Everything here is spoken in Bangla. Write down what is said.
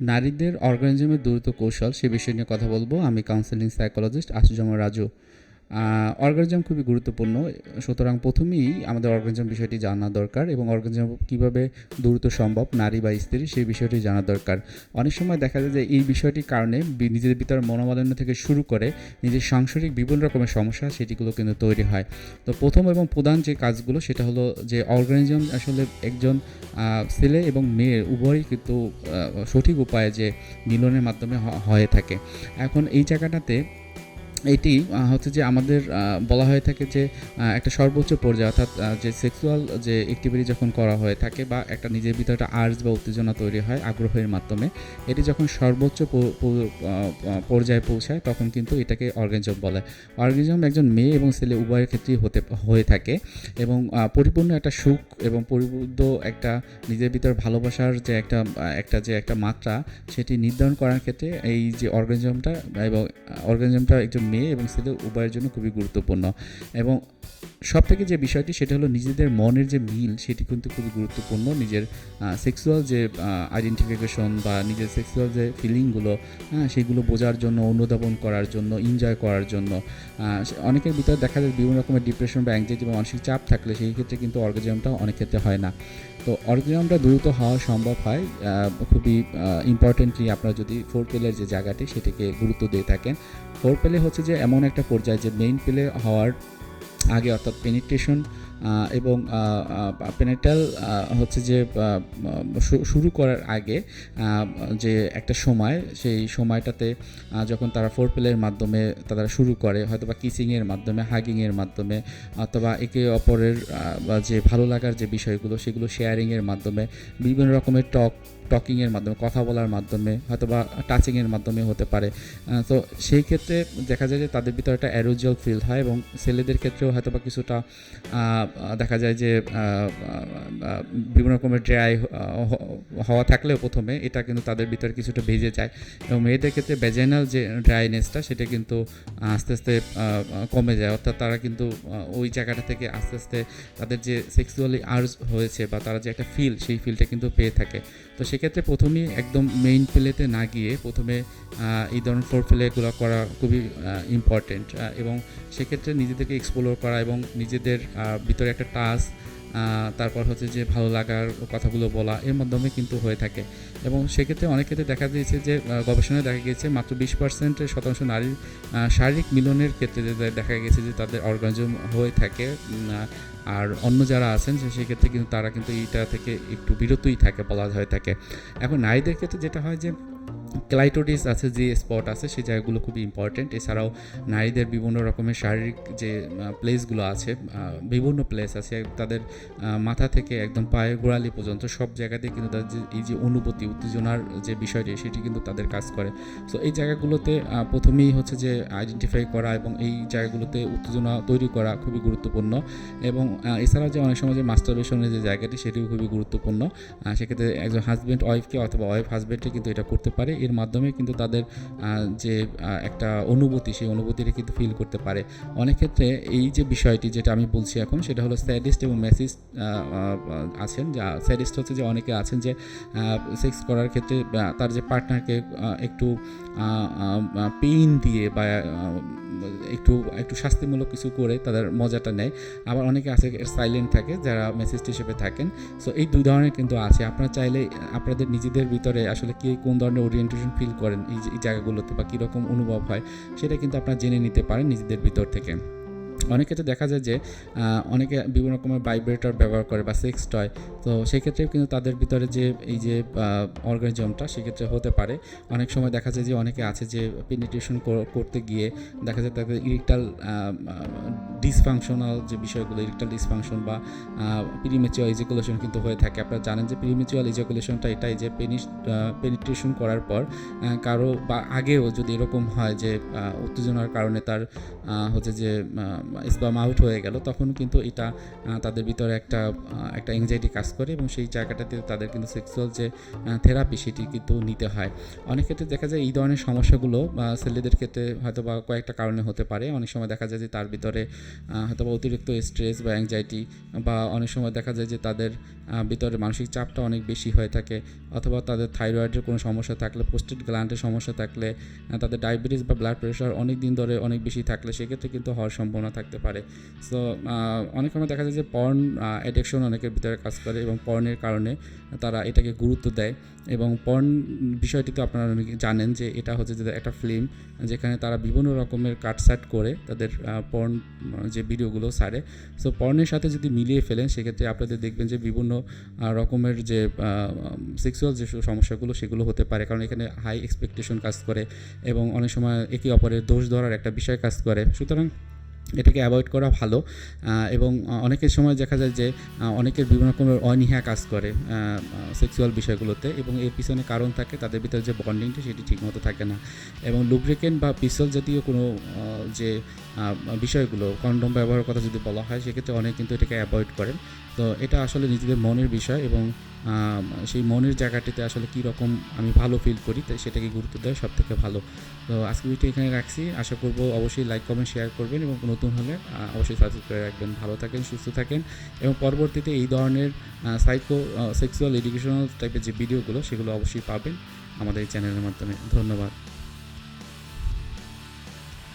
নারীদের অর্গানিজমের দ্রুত কৌশল সে বিষয় নিয়ে কথা বলব। আমি কাউন্সেলিং সাইকোলজিস্ট আসুজামা রাজু। অর্গানিজম খুবই গুরুত্বপূর্ণ, সুতরাং প্রথমেই আমাদের অর্গানিজম বিষয়টি জানা দরকার এবং অর্গানিজম কীভাবে দ্রুত সম্ভব, নারী বা স্ত্রী, সেই বিষয়টি জানা দরকার। অনেক সময় দেখা যায় যে এই বিষয়টির কারণে নিজেদের ভিতরে মনোমালিন্য থেকে শুরু করে নিজের সাংসারিক বিভিন্ন রকমের সমস্যা, সেটিগুলো কিন্তু তৈরি হয়। তো প্রথম এবং প্রধান যে কাজগুলো, সেটা হলো যে অর্গানিজম আসলে একজন ছেলে এবং মেয়ের উভয়ই কিন্তু সঠিক উপায়ে যে মিলনের মাধ্যমে হয়ে থাকে। এখন এই জায়গাটাতে এটি হচ্ছে যে আমাদের বলা হয়ে থাকে যে একটা সর্বোচ্চ পর্যায়ে, অর্থাৎ যে সেক্সুয়াল যে অ্যাক্টিভিটি যখন করা হয়ে থাকে বা একটা নিজের ভিতরে একটা আর্জ বা উত্তেজনা তৈরি হয় আগ্রহের মাধ্যমে, এটি যখন সর্বোচ্চ পর্যায়ে পৌঁছায়, তখন কিন্তু এটাকে অর্গানিজম বলে। অর্গানিজম একজন মেয়ে এবং ছেলে উভয়ের ক্ষেত্রেই হতে, হয়ে থাকে এবং পরিপূর্ণ একটা সুখ এবং পরিবুদ্ধ একটা নিজের ভিতর ভালোবাসার যে একটা একটা, যে একটা মাত্রা, সেটি নির্ধারণ করার ক্ষেত্রে এই যে অর্গানিজমটা এবং অর্গানিজমটা একজন মেয়ে এবং ছেলে উভয়ের জন্য খুবই গুরুত্বপূর্ণ। এবং সব থেকে যে বিষয়টি সেটা হলো নিজেদের মনের যে মিল সেটি কিন্তু খুবই গুরুত্বপূর্ণ। নিজের সেক্সুয়াল যে আইডেন্টিফিকেশন বা নিজের সেক্সুয়াল যে ফিলিংগুলো হ্যাঁ সেগুলো বোঝার জন্য, অনুধাবন করার জন্য এনজয় করার জন্য অনেকের ভিতরে দেখা যায় বিভিন্ন রকমের ডিপ্রেশন বা অ্যাংজাইটি বা মানসিক চাপ থাকলে সেই ক্ষেত্রে কিন্তু অর্গাজমটা অনেক ক্ষেত্রে হয় না। তো অর্গাজমটা দ্রুত হওয়া সম্ভব হয় খুবই ইম্পর্টেন্টলি আপনারা যদি ফোর পেলের যে জায়গাটি সেটিকে গুরুত্ব দিয়ে থাকেন ফোর পেলে হচ্ছে যে এমন একটা পর্যায়ে যে মেইন পেলে হওয়ার আগে অর্থাৎ পেনিট্রেশন এবং পেনেটাল হচ্ছে যে শুরু করার আগে যে একটা সময়, সেই সময়টাতে যখন তারা ফোর পেলের মাধ্যমে তারা শুরু করে হয়তো বা কিসিংয়ের মাধ্যমে হাগিংয়ের মাধ্যমে, অথবা একে অপরের যে ভালো লাগার যে বিষয়গুলো, সেগুলো শেয়ারিংয়ের মাধ্যমে, বিভিন্ন রকমের টক টকিংয়ের মাধ্যমে, কথা বলার মাধ্যমে হয়তো বা টাচিংয়ের মাধ্যমে হতে পারে। তো সেই ক্ষেত্রে দেখা যায় যে তাদের ভিতরে একটা অ্যারোজিয়াল ফিল হয় এবং ছেলেদের ক্ষেত্রেও হয়তো বা কিছুটা দেখা যায় যে বিভিন্ন রকমের ড্রাই হওয়া থাকলেও প্রথমে এটা কিন্তু তাদের ভিতরে কিছুটা ভেজে যায় এবং মেয়েদের ক্ষেত্রে ভেজাইনাল যে ড্রাইনেসটা সেটা কিন্তু আস্তে আস্তে কমে যায়। অর্থাৎ তারা কিন্তু ওই জায়গাটা থেকে আস্তে আস্তে তাদের যে সেক্সুয়ালি আর্জ হয়েছে বা তারা যে একটা ফিল সেই ফিলটা কিন্তু পেয়ে থাকে। তো সেক্ষেত্রে প্রথমেই একদম মেইন প্লেতে না গিয়ে প্রথমে এই ধরনের ফোর প্লেগুলো করা খুবই ইম্পর্টেন্ট এবং সেক্ষেত্রে নিজেদেরকে এক্সপ্লোর করা এবং নিজেদের ভিতরে একটা টাচ তারপর হচ্ছে যে ভালো লাগার কথাগুলো বলা এর মাধ্যমে কিন্তু হয়ে থাকে। এবং সেক্ষেত্রে অনেক ক্ষেত্রে দেখা দিয়েছে যে গবেষণায় দেখা গিয়েছে মাত্র বিশ পার্সেন্টের শতাংশ নারীর শারীরিক মিলনের ক্ষেত্রে দেখা গেছে যে তাদের অর্গানিজম হয়ে থাকে আর অন্য যারা আছেন সেক্ষেত্রে কিন্তু তারা কিন্তু এইটা থেকে একটু বিরতই থাকে বলা হয়ে থাকে। এখন নারীদের ক্ষেত্রে যেটা হয় যে ক্লাইটোডিস আছে, যে স্পট আছে সেই জায়গাগুলো খুবই ইম্পর্টেন্ট এছাড়াও নারীদের বিভিন্ন রকমের শারীরিক যে প্লেসগুলো আছে বিভিন্ন প্লেস আছে, তাদের মাথা থেকে একদম পায়ের গোড়ালি পর্যন্ত সব জায়গাতে কিন্তু তাদের যে, এই যে অনুভূতি, উত্তেজনার যে বিষয়টি, সেটি কিন্তু তাদের কাজ করে। সো এই জায়গাগুলোতে প্রথমেই হচ্ছে যে আইডেন্টিফাই করা এবং এই জায়গাগুলোতে উত্তেজনা তৈরি করা খুবই গুরুত্বপূর্ণ। এবং এছাড়াও যে অনেক সময় যে মাস্টারবেশনের যে জায়গাটি, সেটিও খুবই গুরুত্বপূর্ণ। সেক্ষেত্রে একজন হাজব্যান্ড ওয়াইফকে অথবা ওয়াইফ হাজব্যান্ডকে কিন্তু এটা করতে পারে। এর মাধ্যমে কিন্তু তাদের যে একটা অনুভূতি, সেই অনুভূতিটা কিন্তু ফিল করতে পারে। অনেক ক্ষেত্রে এই যে বিষয়টি যেটা আমি বলছি এখন, সেটা হলো স্যাডিস্ট এবং মেসিস্ট আছেন। যা স্যাডিস্ট হচ্ছে যে অনেকে আছেন যে সেক্স করার ক্ষেত্রে তার যে পার্টনারকে একটু পেইন দিয়ে বা একটু একটু শাস্তিমূলক কিছু করে তাদের মজাটা নেয়। আবার অনেকে আছে সাইলেন্ট থাকে, যারা মেসেজ হিসেবে থাকেন। সো এই দুই ধরনের কিন্তু আছে। আপনারা চাইলে, আপনাদের নিজেদের ভিতরে আসলে কি কোন ধরনের ওরিয়েন্টেশন ফিল করেন এই জায়গাগুলোতে বা কীরকম অনুভব হয়, সেটা কিন্তু আপনারা জেনে নিতে পারেন নিজেদের ভিতর থেকে। অনেক ক্ষেত্রে দেখা যায় যে অনেকে বিভিন্ন রকমের ভাইব্রেটর ব্যবহার করে বা সেক্স টয় তো সেক্ষেত্রেও কিন্তু তাদের ভিতরে যে, এই যে অর্গানিজমটা সেক্ষেত্রে হতে পারে। অনেক সময় দেখা যায় যে, অনেকে আছে যে পেনিট্রেশন করতে গিয়ে দেখা যায় তাদের ইরেকটাল ডিসফাংশনাল যে বিষয়গুলো ইরেকটাল ডিসফাংশন বা প্রিমেচুয়াল ইজাকুলেশন কিন্তু হয়ে থাকে। আপনারা জানেন যে প্রিমেচুয়াল ইজাকুলেশনটা এটাই যে পেনিস পেনিট্রেশন করার পর কারও বা আগেও যদি এরকম হয় যে উত্তেজনার কারণে তার হচ্ছে যে স্পাম আউট হয়ে গেল, তখন কিন্তু এটা তাদের ভিতরে একটা একটা এংজাইটি কাজ করে এবং সেই জায়গাটাতে তাদের কিন্তু সেক্সুয়াল যে থেরাপি সেটি কিন্তু নিতে হয়। অনেক ক্ষেত্রে দেখা যায় এই ধরনের সমস্যাগুলো ছেলেদের ক্ষেত্রে হয়তো বা কয়েকটা কারণে হতে পারে। অনেক সময় দেখা যায় যে তার ভিতরে হয়তো বা অতিরিক্ত স্ট্রেস বা অ্যাংজাইটি বা অনেক সময় দেখা যায় যে তাদের ভিতরে মানসিক চাপটা অনেক বেশি হয়ে থাকে অথবা তাদের থাইরয়েডের কোনো সমস্যা থাকলে পোস্টেড গ্ল্যান্ডের সমস্যা থাকলে তাদের ডায়াবেটিস বা ব্লাড প্রেশার অনেক দিন ধরে অনেক বেশি থাকলে সেক্ষেত্রে কিন্তু হওয়ার সম্ভাবনা থাকতে পারে। সো অনেক সময় দেখা যায় যে পর্ন অ্যাডিকশন অনেকের ভিতরে কাজ করে এবং পর্নের কারণে তারা এটাকে গুরুত্ব দেয় এবং পর্ন বিষয়টি তো আপনারা জানেন যে এটা হচ্ছে যে একটা ফিল্ম যেখানে তারা বিভিন্ন রকমের কাটসাট করে তাদের পর্ন যে ভিডিওগুলো সারে। সো পর্নের সাথে যদি মিলিয়ে ফেলেন, সেক্ষেত্রে আপনাদের দেখবেন যে বিভিন্ন রকমের যে সেক্সুয়াল যে সমস্যাগুলো, সেগুলো হতে পারে। কারণ এখানে হাই এক্সপেকটেশন কাজ করে এবং অনেক সময় একে অপরের দোষ ধরার একটা বিষয় কাজ করে। সুতরাং এটাকে অ্যাভয়েড করা ভালো। এবং অনেকের সময় দেখা যায় যে অনেকের বিভিন্ন রকমের অনীহা কাজ করে সেক্সুয়াল বিষয়গুলোতে এবং এর পিছনে কারণ থাকে, তাদের ভিতরে যে বন্ডিংটা সেটি ঠিকমতো থাকে না। এবং লুব্রিকেন্ট বা পিসল জাতীয় কোনো যে বিষয়গুলো কন্ডম ব্যবহারের কথা যদি বলা হয়, সেক্ষেত্রে অনেক কিন্তু এটাকে অ্যাভয়েড করেন। তো এটা আসলে নিজেদের মনের বিষয় এবং সেই মনের জায়গাটিতে আসলে কী রকম আমি ভালো ফিল করি, তাই সেটাকে গুরুত্ব দেওয়া সব থেকে ভালো। তো আজকে ভিডিও এখানে রাখছি। আশা করব অবশ্যই লাইক কমেন্ট শেয়ার করবেন এবং নতুন হলে অবশ্যই সাবস্ক্রাইব করে রাখবেন। ভালো থাকেন, সুস্থ থাকেন এবং পরবর্তীতে এই ধরনের সাইকো সেক্সুয়াল এডুকেশনাল টাইপের যে ভিডিওগুলো সেগুলো অবশ্যই পাবেন আমাদের এই চ্যানেলের মাধ্যমে। ধন্যবাদ।